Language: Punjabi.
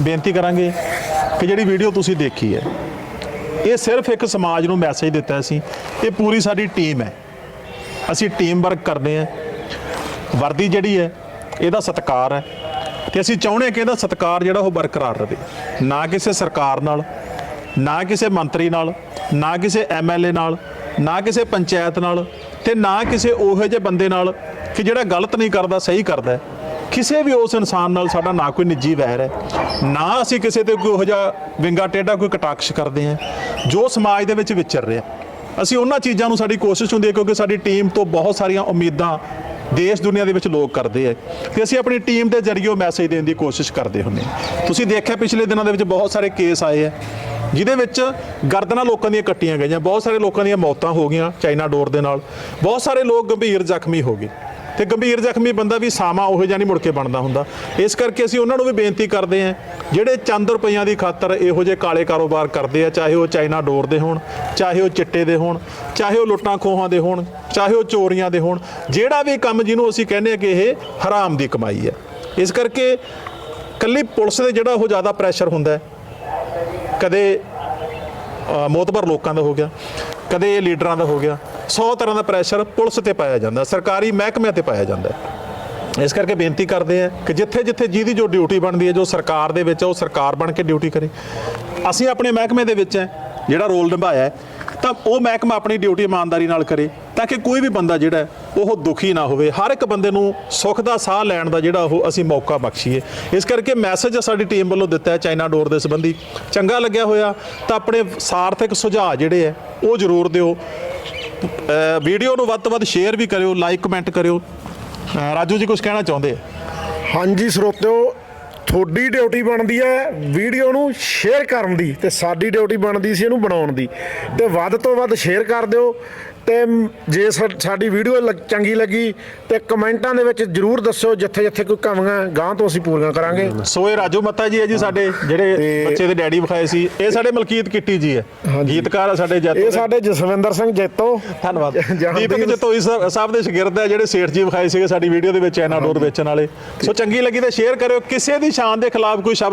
ਬੇਨਤੀ ਕਰਾਂਗੇ ਕਿ ਜਿਹੜੀ ਵੀਡੀਓ ਤੁਸੀਂ ਦੇਖੀ ਹੈ, ਇਹ ਸਿਰਫ ਇੱਕ ਸਮਾਜ ਨੂੰ ਮੈਸੇਜ ਦਿੱਤਾ ਸੀ। ਇਹ ਪੂਰੀ ਸਾਡੀ ਟੀਮ ਹੈ। ਅਸੀਂ ਟੀਮ ਵਰਕ ਕਰਦੇ ਹਾਂ। ਵਰਦੀ ਜਿਹੜੀ ਹੈ, ਇਹਦਾ ਸਤਿਕਾਰ ਹੈ। ਤੇ ਅਸੀਂ ਚਾਹੁੰਦੇ ਹਾਂ ਕਿ ਇਹਦਾ ਸਤਿਕਾਰ ਜਿਹੜਾ ਉਹ ਬਰਕਰਾਰ ਰਹੇ। ਨਾ ਕਿਸੇ ਸਰਕਾਰ ਨਾਲ, ਨਾ ਕਿਸੇ ਮੰਤਰੀ ਨਾਲ, ਨਾ ਕਿਸੇ ਐਮਐਲਏ ਨਾਲ, ਨਾ ਕਿਸੇ ਪੰਚਾਇਤ ਨਾਲ ਤੇ ਨਾ ਕਿਸੇ ਉਹੋ ਜਿਹੇ ਬੰਦੇ ਨਾਲ ਕਿ ਜਿਹੜਾ ਗਲਤ ਨਹੀਂ ਕਰਦਾ, ਸਹੀ ਕਰਦਾ ਕਿਸੇ ਵੀ ਉਸ ਇਨਸਾਨ ਨਾਲ ਸਾਡਾ ਨਾ ਕੋਈ ਨਿੱਜੀ ਵੈਰ ਹੈ। ਨਾ ਅਸੀਂ ਕਿਸੇ ਤੇ ਕੋਈ ਉਹੋ ਜਿਹਾ ਵਿੰਗਾ ਟੇਢਾ ਕੋਈ ਕਟਾਕਸ਼ ਕਰਦੇ ਹਾਂ, ਜੋ ਸਮਾਜ ਦੇ ਵਿੱਚ ਵਿਚਰ ਰਿਹਾ। ਅਸੀਂ ਉਹਨਾਂ ਚੀਜ਼ਾਂ ਨੂੰ ਸਾਡੀ ਕੋਸ਼ਿਸ਼ ਹੁੰਦੀ ਹੈ ਕਿਉਂਕਿ ਸਾਡੀ ਟੀਮ ਤੋਂ ਬਹੁਤ ਸਾਰੀਆਂ ਉਮੀਦਾਂ ਦੇਸ਼ ਦੁਨੀਆ ਦੇ ਵਿੱਚ ਲੋਕ ਕਰਦੇ ਆ। ਤੇ ਅਸੀਂ ਆਪਣੀ ਟੀਮ ਦੇ ਜ਼ਰੀਏ ਉਹ ਮੈਸੇਜ ਦੇਣ ਦੀ ਕੋਸ਼ਿਸ਼ ਕਰਦੇ ਹੁੰਦੇ ਹਾਂ। ਤੁਸੀਂ ਦੇਖਿਆ ਪਿਛਲੇ ਦਿਨਾਂ ਦੇ ਵਿੱਚ ਬਹੁਤ ਸਾਰੇ ਕੇਸ ਆਏ ਆ, ਜਿਹਦੇ ਵਿੱਚ ਗਰਦਨਾਂ ਲੋਕਾਂ ਦੀਆਂ ਕੱਟੀਆਂ ਗਈਆਂ, ਬਹੁਤ ਸਾਰੇ ਲੋਕਾਂ ਦੀਆਂ ਮੌਤਾਂ ਹੋ ਗਈਆਂ ਚਾਈਨਾ ਡੋਰ ਦੇ ਨਾਲ। ਬਹੁਤ ਸਾਰੇ ਲੋਕ ਗੰਭੀਰ ਜ਼ਖਮੀ ਹੋ ਗਏ। ਤੇ ਗੰਭੀਰ ਜ਼ਖਮੀ ਬੰਦਾ ਵੀ ਸਾਮਾ ਉਹ ਜਿਹਾ ਨਹੀਂ ਮੁੜ ਕੇ ਬਣਦਾ ਹੁੰਦਾ। ਇਸ ਕਰਕੇ ਅਸੀਂ ਉਹਨਾਂ ਨੂੰ ਵੀ ਬੇਨਤੀ ਕਰਦੇ ਹਾਂ, ਜਿਹੜੇ ਚੰਦ ਰੁਪਈਆਂ ਦੀ ਖਾਤਰ ਇਹੋ ਜਿਹੇ ਕਾਲੇ ਕਾਰੋਬਾਰ ਕਰਦੇ ਆ, ਚਾਹੇ ਉਹ ਚਾਈਨਾ ਡੋਰ ਦੇ ਹੋਣ, ਚਾਹੇ ਉਹ ਚਿੱਟੇ ਦੇ ਹੋਣ, ਚਾਹੇ ਉਹ ਲੁੱਟਾਂ ਖੋਹਾਂ ਦੇ ਹੋਣ, ਚਾਹੇ ਉਹ ਚੋਰੀਆਂ ਦੇ ਹੋਣ, ਜਿਹੜਾ ਵੀ ਕੰਮ ਜਿਹਨੂੰ ਅਸੀਂ ਕਹਿੰਦੇ ਆ ਕਿ ਇਹ ਹਰਾਮ ਦੀ ਕਮਾਈ ਹੈ। ਇਸ ਕਰਕੇ ਕੱਲੀ ਪੁਲਿਸ ਦੇ ਜਿਹੜਾ ਉਹ ਜ਼ਿਆਦਾ ਪ੍ਰੈਸ਼ਰ ਹੁੰਦਾ ਹੈ, ਕਦੇ ਮੋਤਬਰ ਲੋਕਾਂ ਦਾ ਹੋ ਗਿਆ, ਕਦੇ ਲੀਡਰਾਂ ਦਾ ਹੋ ਗਿਆ 100 ਤਰ੍ਹਾਂ ਦਾ ਪ੍ਰੈਸ਼ਰ ਪੁਲਿਸ ਤੇ ਪਾਇਆ ਜਾਂਦਾ, ਸਰਕਾਰੀ ਮਹਿਕਮਿਆਂ ਤੇ ਪਾਇਆ ਜਾਂਦਾ ਇਸ ਕਰਕੇ ਬੇਨਤੀ ਕਰਦੇ ਆ ਕਿ ਜਿੱਥੇ ਜਿੱਥੇ ਜਿਹਦੀ ਜੋ ਡਿਊਟੀ ਬਣਦੀ ਹੈ, ਜੋ ਸਰਕਾਰ ਦੇ ਵਿੱਚ ਉਹ ਸਰਕਾਰ ਬਣ ਕੇ ਡਿਊਟੀ ਕਰੇ। ਅਸੀਂ ਆਪਣੇ ਮਹਿਕਮੇ ਦੇ ਵਿੱਚ ਹੈ, ਜਿਹੜਾ ਰੋਲ ਨਿਭਾਇਆ ਤਾਂ ਉਹ ਮਹਿਕਮਾ ਆਪਣੀ ਡਿਊਟੀ ਇਮਾਨਦਾਰੀ ਨਾਲ ਕਰੇ। ਤਾਂ ਕਿ ਕੋਈ ਵੀ ਬੰਦਾ ਜਿਹੜਾ ਉਹ ਦੁਖੀ ਨਾ ਹੋਵੇ। ਹਰ ਇੱਕ ਬੰਦੇ ਨੂੰ ਸੁੱਖ ਦਾ ਸਾਹ ਲੈਣ ਦਾ ਜਿਹੜਾ ਉਹ ਅਸੀਂ ਮੌਕਾ ਬਖਸ਼ੀਏ। ਇਸ ਕਰਕੇ ਮੈਸੇਜ ਸਾਡੀ ਟੀਮ ਵੱਲੋਂ ਦਿੱਤਾ ਹੈ ਚਾਈਨਾ ਡੋਰ ਦੇ ਸੰਬੰਧੀ। ਚੰਗਾ ਲੱਗਿਆ ਹੋਇਆ, ਤਾਂ ਆਪਣੇ ਸਾਰਥਕ ਸੁਝਾਅ ਜਿਹੜੇ ਹੈ, ਉਹ ਜ਼ਰੂਰ ਦਿਓ। ਵੀਡੀਓ ਨੂੰ ਵੱਧ ਤੋਂ ਵੱਧ ਸ਼ੇਅਰ ਵੀ ਕਰਿਓ, ਲਾਈਕ ਕਮੈਂਟ ਕਰਿਓ। ਰਾਜੂ ਜੀ ਕੁਝ ਕਹਿਣਾ ਚਾਹੁੰਦੇ ਆ? ਹਾਂਜੀ, ਸਰੋਤਿਓ ਤੁਹਾਡੀ ਡਿਊਟੀ ਬਣਦੀ ਹੈ ਵੀਡੀਓ ਨੂੰ ਸ਼ੇਅਰ ਕਰਨ ਦੀ ਤੇ ਸਾਡੀ ਡਿਊਟੀ ਬਣਦੀ ਸੀ ਇਹਨੂੰ ਬਣਾਉਣ ਦੀ। ਤੇ ਵੱਧ ਤੋਂ ਵੱਧ ਸ਼ੇਅਰ ਕਰ ਦਿਓ ਤੇ ਜੇ ਸਾਡੀ ਵੀਡੀਓ ਚੰਗੀ ਲੱਗੀ ਤੇ ਕਮੈਂਟਾਂ ਦੇ ਵਿੱਚ ਜਰੂਰ ਦੱਸਿਓ ਜਿੱਥੇ ਜਿੱਥੇ ਕੋਈ ਕਮੀਆਂ ਗਾਂ ਤੋਂ ਅਸੀਂ ਪੂਰੀਆਂ ਕਰਾਂਗੇ। ਸੋ ਇਹ ਰਾਜੂ ਮੱਤਾ ਜੀ ਹੈ ਜੀ ਸਾਡੇ ਜਿਹੜੇ ਬੱਚੇ ਦੇ ਡੈਡੀ ਵਿਖਾਏ ਸੀ। ਇਹ ਸਾਡੇ ਮਲਕੀਤ ਕਿੱਟੀ ਜੀ ਹੈ। ਗੀਤਕਾਰ ਸਾਡੇ ਜੱਟ ਇਹ ਸਾਡੇ ਜਸਵਿੰਦਰ ਸਿੰਘ ਜੈਤੋ। ਧੰਨਵਾਦ। ਦੀਪਕ ਜਤੋਈ ਸਾਹਿਬ ਦੇ ਸ਼ਾਗਿਰਦ ਹੈ ਜਿਹੜੇ ਸੇਠ ਜੀ ਵਿਖਾਏ ਸੀਗੇ ਸਾਡੀ ਵੀਡੀਓ ਦੇ ਵਿੱਚ ਐਨਾ ਡੋਰ ਵੇਚਣ ਵਾਲੇ ਸੋ ਚੰਗੀ ਲੱਗੀ ਤਾਂ ਸ਼ੇਅਰ ਕਰਿਓ। ਕਿਸੇ ਦੀ ਸ਼ਾਨ ਦੇ ਖਿਲਾਫ ਕੋਈ ਸ਼ਬਦ